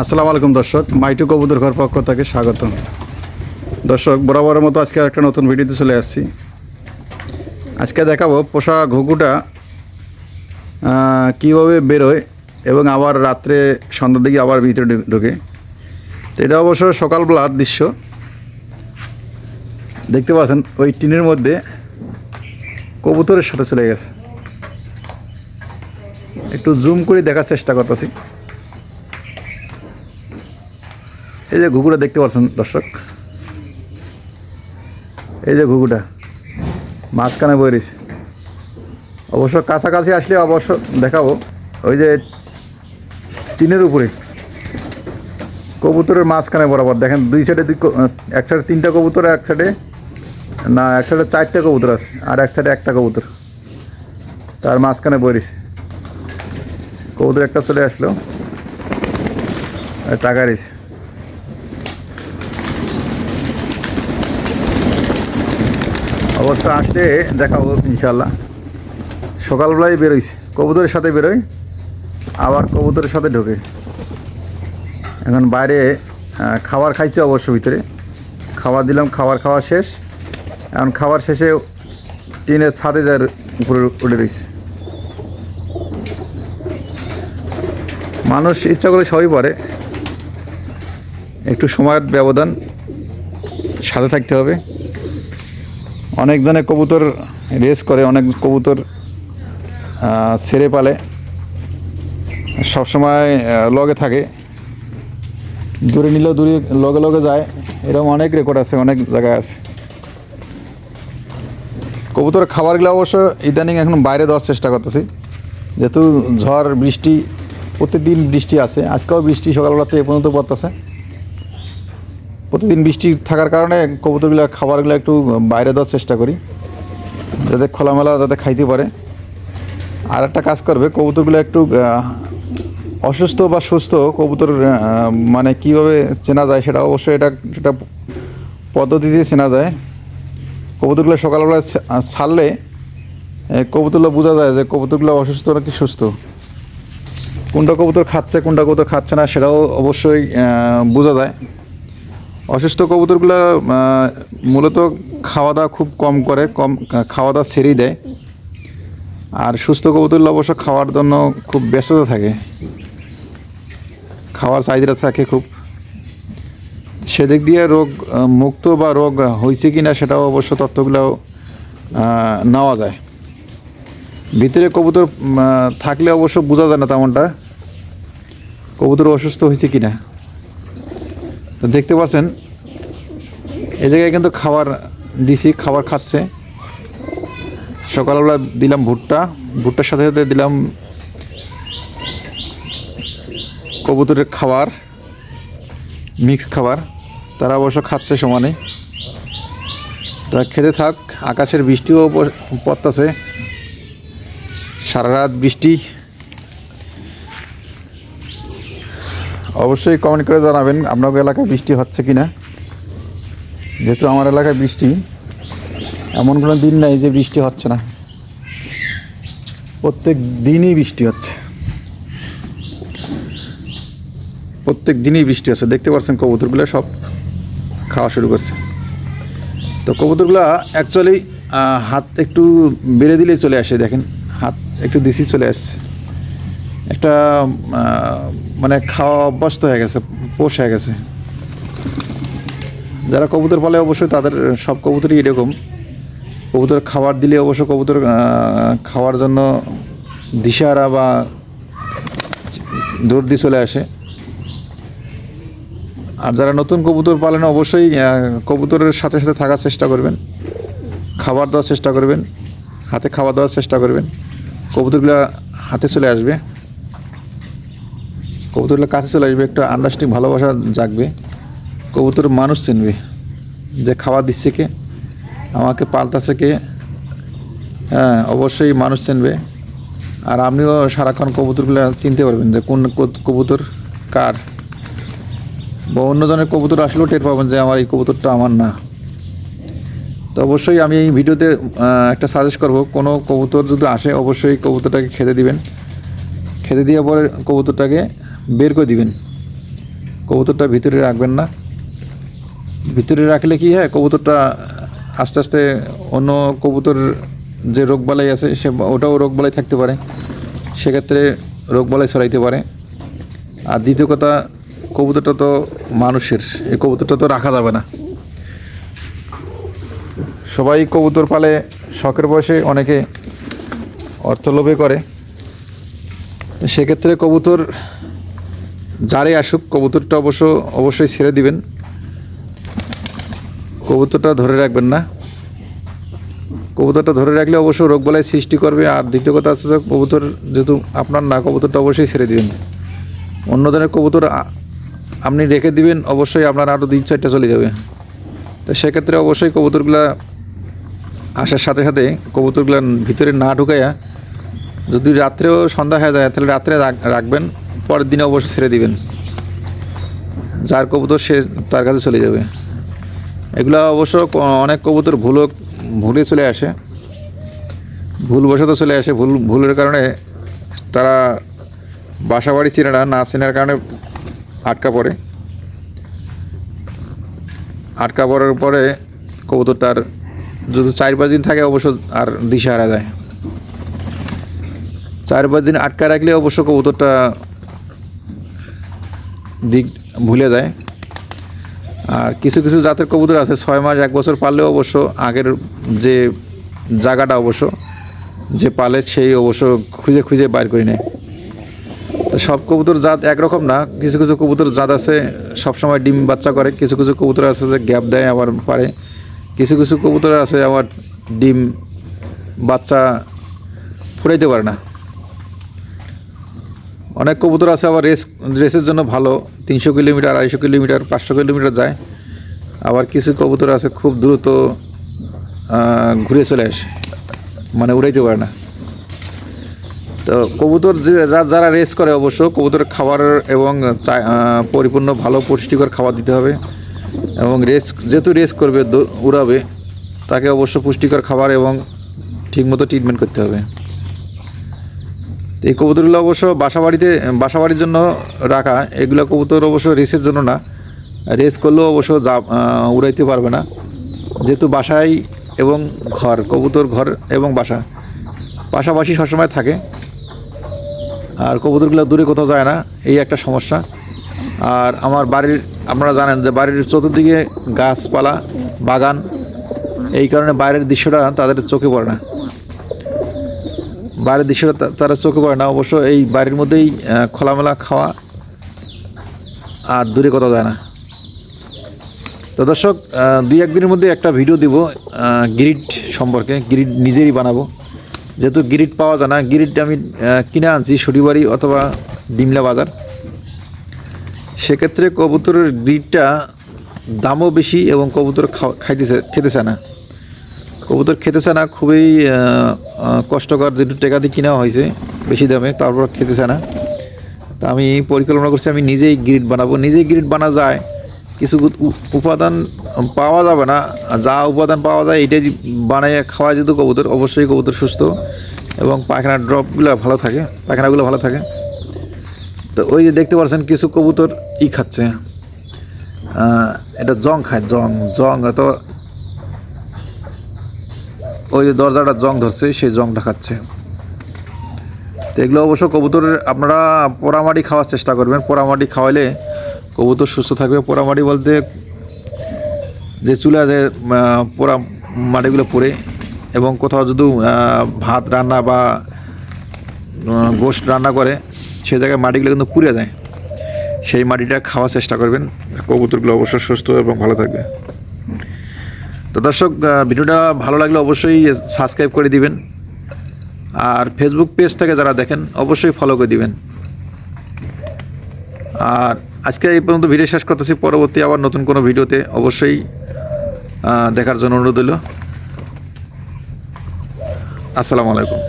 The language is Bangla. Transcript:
আসসালামু আলাইকুম দর্শক, মাইটু কবুতর ঘর পক্ষ থেকে স্বাগতম। দর্শক, বরাবরের মতো আজকে একটা নতুন ভিডিওতে চলে আসছি। আজকে দেখাবো পোষা ঘুঘুটা কীভাবে বেরোয় এবং আবার রাত্রে সন্ধ্যার দিকে আবার ভিতরে ঢোকে। তো এটা অবশ্য সকালবেলার দৃশ্য। দেখতে পাচ্ছেন, ওই টিনের মধ্যে কবুতরের সাথে চলে গেছে। একটু জুম করে দেখার চেষ্টা করতেছি। এই যে ঘুঘুটা দেখতে পাচ্ছেন দর্শক? এই যে ঘুঘুটা, মাঝখানে বই রয়েছে। অবশ্য কাছাকাছি আসলে অবশ্য দেখাবো, ওই যে টিনের উপরে, কবুতরের মাঝখানে বরাবর। দেখেন, দুই সাইডে দুই এক সাইডে তিনটা কবুতর, এক সাইডে না, এক সাইডে চারটা কবুতর আছে, আর এক সাইডে একটা কবুতর। তার মাঝখানে বই রয়েছে। কবুতর একটা চলে আসলো টাকা রয়েছে। অবশ্য আসলে দেখাবো ইনশাল্লাহ সকালবেলায় বেরোইছে। কবুতরের সাথে বেরোয় আবার কবুতরের সাথে ঢোকে। এখন বাইরে খাবার খাইছে অবশ্য ভিতরে। খাবার দিলাম, খাবার খাওয়া শেষ। এখন খাবার শেষে টিনের ছাদে যার উপরে উঠে রয়েছে মানুষ ইচ্ছা করে সবই পারে। একটু সময়ের ব্যবধান সাথে থাকতে হবে। অনেক জনে কবুতর রেস করে, অনেক কবুতর ছেড়ে পালে। সবসময় লগে থাকে। দূরে নিলেও দূরে, লগে লগে যায়। এরকম অনেক রেকর্ড আছে, অনেক জায়গায় আছে। কবুতর খাবারগুলো অবশ্য ইদানিং এখন বাইরে দেওয়ার চেষ্টা করতেছি। যেহেতু ঝড়, বৃষ্টি, প্রতিদিন বৃষ্টি আছে। আজকেও বৃষ্টি সকালবেলাতে এ পর্যন্ত পড়তেছে। প্রতিদিন বৃষ্টি থাকার কারণে কবুতরগুলো, খাবারগুলো একটু বাইরে দেওয়ার চেষ্টা করি, যাতে খোলামেলা যাতে খাইতে পারে। আর একটা কাজ করবে, কবুতরগুলো একটু অসুস্থ বা সুস্থ কবুতর মানে কীভাবে চেনা যায় সেটা অবশ্যই এটা, সেটা পদ্ধতিতে চেনা যায়। কবুতরগুলো সকালবেলা ছাড়লে কবুতরগুলো বোঝা যায় যে কবুতরগুলো অসুস্থ নাকি সুস্থ। কোনটা কবুতর খাচ্ছে, কোনটা কবুতর খাচ্ছে না সেটাও অবশ্যই বোঝা যায়। অসুস্থ কবুতরগুলো মূলত খাওয়া দাওয়া খুব কম করে, কম খাওয়া দাওয়া ছেড়েই দেয়। আর সুস্থ কবুতরগুলো অবশ্য খাওয়ার জন্য খুব ব্যস্ততা থাকে। খাওয়ার চাহিদা থাকে খুব। সেদিক দিয়ে রোগ মুক্ত বা রোগ হয়েছে কি না সেটাও অবশ্য তথ্যগুলো নেওয়া যায়। ভিতরে কবুতর থাকলে অবশ্য বোঝা যায় না তেমনটা। কবুতর অসুস্থ হয়েছে কি না তো দেখতে পাচ্ছেন, এই জায়গায় কিন্তু খাবার দিছি, খাবার খাচ্ছে। সকালবেলা দিলাম ভুট্টা, ভুট্টার সাথে সাথে দিলাম কবুতরের খাবার মিক্স খাবার। তারা অবশ্য খাচ্ছে সমানে। তারা খেতে থাক, আকাশের বৃষ্টিও পড়তাছে। সারা রাত বৃষ্টি। অবশ্যই কমেন্ট করে জানাবেন আপনার এলাকায় বৃষ্টি হচ্ছে কি না যেহেতু আমার এলাকায় বৃষ্টি, এমন কোনো দিন নাই যে বৃষ্টি হচ্ছে না। প্রত্যেক দিনই বৃষ্টি হচ্ছে। প্রত্যেক দিনই বৃষ্টি হচ্ছে। দেখতে পাচ্ছেন কবুতরগুলো সব খাওয়া শুরু করছে। তো কবুতরগুলো অ্যাকচুয়ালি হাত একটু বেড়ে দিলেই চলে আসে, দেখেন। হাত একটু দিছি চলে আসছে। একটা মানে খাওয়া অভ্যস্ত হয়ে গেছে, পোষ হয়ে গেছে। যারা কবুতর পালে অবশ্যই তাদের, সব কবুতরই এরকম। কবুতর খাবার দিলে অবশ্য কবুতর খাওয়ার জন্য দিশারা বা দৌড় দিয়ে চলে আসে। আর যারা নতুন কবুতর পালেন, অবশ্যই কবুতরের সাথে সাথে থাকার চেষ্টা করবেন। খাবার দেওয়ার চেষ্টা করবেন। হাতে খাবার দেওয়ার চেষ্টা করবেন। কবুতরগুলো হাতে চলে আসবে। কবুতরগুলো কাছে চলে আসবে, একটা আন্ডারস্ট্যান্ডিং ভালোবাসা জাগবে। কবুতর মানুষ চিনবে যে খাবার দিচ্ছে কে, আমাকে পাল্টাছে কে। হ্যাঁ অবশ্যই মানুষ চিনবে। আর আপনিও সারাক্ষণ কবুতরগুলো চিনতে পারবেন যে কোন কবুতর কার। বা অন্যজনের কবুতর আসলেও টের পাবেন যে আমার এই কবুতরটা আমার না। তো অবশ্যই আমি এই ভিডিওতে একটা সাজেস্ট করব, কোনো কবুতর যদি আসে, অবশ্যই কবুতরটাকে খেতে দিবেন। খেতে দেওয়ার পরে কবুতরটাকে বের করে দিবেন। কবুতরটা ভিতরে রাখবেন না। ভিতরে রাখলে কি হয়, কবুতরটা আস্তে আস্তে অন্য কবুতর যে রোগবালাই আছে, সে ওটাও রোগবালাই থাকতে পারে। সেক্ষেত্রে রোগবালাই ছড়াইতে পারে। আর দ্বিতীয় কথা, কবুতরটা তো মানুষের, এই কবুতরটা তো রাখা যাবে না। সবাই কবুতর পালে শখের বয়সে অনেকে অর্থ লোভে করে। সেক্ষেত্রে কবুতর যারই আসুক, কবুতরটা অবশ্য, অবশ্যই ছেড়ে দিবেন। কবুতরটা ধরে রাখবেন না। কবুতরটা ধরে রাখলে অবশ্য রোগবালাই সৃষ্টি করবে। আর দ্বিতীয় কথা আছে কবুতর যেহেতু আপনার না, কবুতরটা অবশ্যই ছেড়ে দিবেন। অন্য ধরনের কবুতর আপনি রেখে দিবেন, অবশ্যই আপনার আরও তিন চারটা চলে যাবে। তো সেক্ষেত্রে অবশ্যই কবুতরগুলা আসার সাথে সাথে কবুতরগুলা ভিতরে না ঢুকাইয়া যদি রাত্রেও সন্ধ্যা হয়ে যায়, তাহলে রাত্রে রাখ- রাখবেন। পরের দিনে অবশ্য ছেড়ে দিবেন। যার কবুতর সে তার কাছে চলে যাবে। এগুলো অবশ্য অনেক কবুতর ভুলও ভুলে চলে আসে। ভুলবশত চলে আসে। ভুল, ভুলের কারণে তারা বাসা বাড়ি চেনে না না চেনার কারণে আটকা পড়ে। আটকা পড়ার পরে কবুতরটার যদি চার পাঁচ দিন থাকে অবশ্য আর দিশা হারা যায়। চার পাঁচ দিন আটকা রাখলে অবশ্য কবুতরটা দিক ভুলে যায়। আর কিছু কিছু জাতের কবুতর আছে, ছয় মাস এক বছর পারলেও অবশ্য আগের যে জায়গাটা অবশ্য, যে পালে সেই অবশ্য খুঁজে খুঁজে বাইর করে নেয় তো সব কবুতর জাত একরকম না, কিছু কিছু কবুতর জাত আছে, সবসময় ডিম বাচ্চা করে, কিছু কিছু কবুতর আছে যে গ্যাপ দেয় আবার পারে, কিছু কিছু কবুতর আছে আবার ডিম বাচ্চা ফুরাইতে পারে না। অনেক কবুতর আছে, আবার রেস, রেসের জন্য ভালো। তিনশো কিলোমিটার, আড়াইশো কিলোমিটার, পাঁচশো কিলোমিটার যায়। আবার কিছু কবুতর আছে খুব দ্রুত ঘুরে চলে আসে। মানে উড়াইতে পারে না। তো কবুতর যে যারা রেস করে অবশ্য, কবুতরের খাবার এবং পরিপূর্ণ ভালো পুষ্টিকর খাবার দিতে হবে। এবং রেস, যেহেতু রেস করবে উড়াবে, তাকে অবশ্য পুষ্টিকর খাবার এবং ঠিকমতো ট্রিটমেন্ট করতে হবে। এই কবুতরগুলো অবশ্য বাসা বাড়িতে বাসা বাড়ির জন্য রাখা, এগুলো কবুতর অবশ্য রেসের জন্য না। রেস করলেও অবশ্য যা উড়াইতে পারবে না। যেহেতু বাসায় এবং ঘর, কবুতর ঘর এবং বাসা। পাশাপাশি সবসময় থাকে। আর কবুতরগুলো দূরে কোথাও যায় না, এই একটা সমস্যা। আর আমার বাড়ির, আপনারা জানেন যে বাড়ির চতুর্দিকে গাছপালা, বাগান, এই কারণে বাইরের দৃশ্যটা তাদের চোখে পড়ে না। বাইরের দৃশ্যটা তারা চোখে পড়ে না। অবশ্য এই বাড়ির মধ্যেই খোলামেলা খাওয়া আর দূরে কোথাও যায় না। তো দর্শক দুই একদিনের মধ্যে একটা ভিডিও দিব গ্রিড সম্পর্কে। গ্রিড নিজেরই বানাবো। যেহেতু গ্রিড পাওয়া যায় না গ্রিড আমি কিনে আনছি শনিবারি অথবা ডিমলা বাজার। সেক্ষেত্রে কবুতরের গ্রিডটা দামও বেশি এবং কবুতর খাইতেছে খেতেছে না। কবুতর খেতেছে না, খুবই কষ্টকর যেটু টাকা দিয়ে কিনা হয়েছে বেশি দামে, তারপর খেতেছে না। তা আমি পরিকল্পনা করছি, আমি নিজেই গ্রিড বানাবো। নিজেই গ্রিড বানা যায়, কিছু উপ- উপ- উপাদান পাওয়া যাবে না। যা উপাদান পাওয়া যায়, এটাই বানিয়ে খাওয়া যেত কবুতর, অবশ্যই কবুতর সুস্থ এবং পায়খানার ড্রপগুলো ভালো থাকে, পায়খানাগুলো ভালো থাকে। তো ওই যে দেখতে পাচ্ছেন, কিছু কবুতর ই খাচ্ছে। এটা জং খায়, জং জং তো ওই যে দরজাটা জং ধরছে, সেই জংটা খাচ্ছে। তো এগুলো অবশ্য কবুতরের, আপনারা পোড়ামাটি খাওয়ার চেষ্টা করবেন। পোড়ামাটি খাওয়াইলে কবুতর সুস্থ থাকবে। পোড়ামাটি বলতে যে চুলা যে পোড়া মাটিগুলো পড়ে এবং কোথাও যদি ভাত রান্না বা গোষ্ঠ রান্না করে সেই জায়গায় মাটিগুলো কিন্তু পুড়ে যায়। সেই মাটিটা খাওয়ার চেষ্টা করবেন। কবুতরগুলো অবশ্যই সুস্থ এবং ভালো থাকবে। তো দর্শক ভিডিওটা ভালো লাগলে অবশ্যই সাবস্ক্রাইব করে দিবেন। আর ফেসবুক পেজ থেকে যারা দেখেন, অবশ্যই ফলো করে দিবেন। আর আজকে এই পর্যন্ত ভিডিও শেষ করতেছি। পরবর্তী আবার নতুন কোনো ভিডিওতে অবশ্যই দেখার জন্য অনুরোধ হলো আসসালামু আলাইকুম।